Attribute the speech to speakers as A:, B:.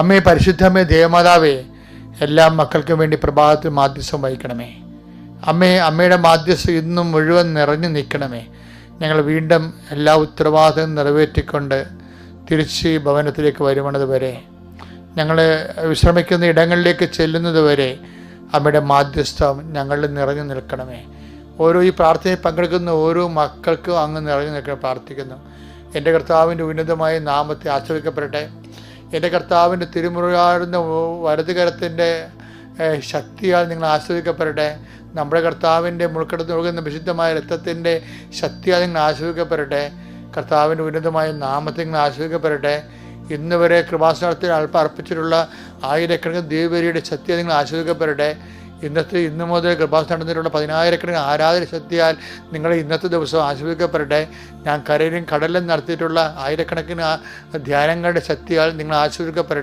A: അമ്മേ പരിശുദ്ധമേ ദേവമാതാവേ എല്ലാ മക്കൾക്കും വേണ്ടി പ്രഭാതത്തിൽ മാധ്യസ്ഥം വഹിക്കണമേ. അമ്മേ അമ്മയുടെ മാധ്യസ്ഥം ഇന്നും മുഴുവൻ നിറഞ്ഞു നിൽക്കണമേ. ഞങ്ങൾ വീണ്ടും എല്ലാ ഉത്തരവാദിത്തവും നിറവേറ്റിക്കൊണ്ട് തിരിച്ച് ഭവനത്തിലേക്ക് വരുവണത് വരെ ഞങ്ങൾ വിശ്രമിക്കുന്ന ഇടങ്ങളിലേക്ക് ചെല്ലുന്നത് വരെ അമ്മയുടെ മാധ്യസ്ഥം ഞങ്ങളിൽ നിറഞ്ഞു നിൽക്കണമേ. ഓരോ ഈ പ്രാർത്ഥനയിൽ പങ്കെടുക്കുന്ന ഓരോ മക്കൾക്കും അങ്ങ് നിറഞ്ഞു നിൽക്കണം പ്രാർത്ഥിക്കുന്നു. എന്റെ കർത്താവിന്റെ ഉന്നതമായ നാമത്തെ ആശ്രയിക്കപ്പെടട്ടെ. എന്റെ കർത്താവിന്റെ തിരുമുറിയാടുന്ന വലതുകരത്തിന്റെ ശക്തിയാൽ നിങ്ങൾ ആസ്വദിക്കപ്പെടട്ടെ. നമ്മുടെ കർത്താവിന്റെ മുൾക്കടത്ത് ഒഴുകുന്ന വിശുദ്ധമായ രക്തത്തിന്റെ ശക്തിയാൽ നിങ്ങൾ ആസ്വദിക്കപ്പെടട്ടെ. കർത്താവിന്റെ ഉന്നതമായ നാമത്തെ നിങ്ങൾ ആസ്വദിക്കപ്പെടട്ടെ. ഇന്ന് വരെ കൃപാസനത്തിൽ അർപ്പിച്ചിട്ടുള്ള ആയിരക്കണക്കിന് ദൈവരിയുടെ ശക്തിയാൽ നിങ്ങൾ ആസ്വദിക്കപ്പെടട്ടെ. ഇന്നത്തെ ഇന്ന് മുതൽ കൃപാസനത്തിലുള്ള പതിനായിരക്കണക്കിന് ആരാധന ശക്തിയാൽ നിങ്ങൾ ഇന്നത്തെ ദിവസം ആസ്വദിക്കപ്പെടട്ടെ ഞാൻ കരയിലും കടലിലും നടത്തിയിട്ടുള്ള ആയിരക്കണക്കിന് ധ്യാനങ്ങളുടെ ശക്തിയാൽ നിങ്ങൾ ആസ്വദിക്കപ്പെടട്ടെ